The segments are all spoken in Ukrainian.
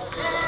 Yes.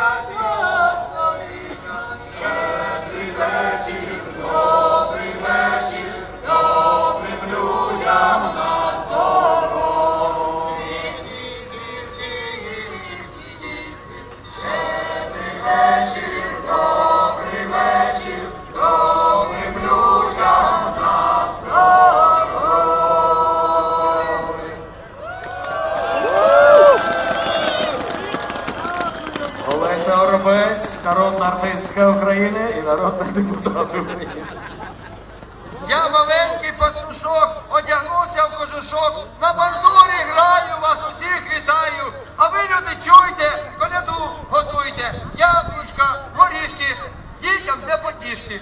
가자. Леся Оробець, народна артистка України і народний депутат України. Я маленький пастушок, одягнувся в кожушок, на бандурі граю, вас усіх вітаю. А ви, люди, чуйте, коляду готуйте, яблучка, горішки, дітям для потішки.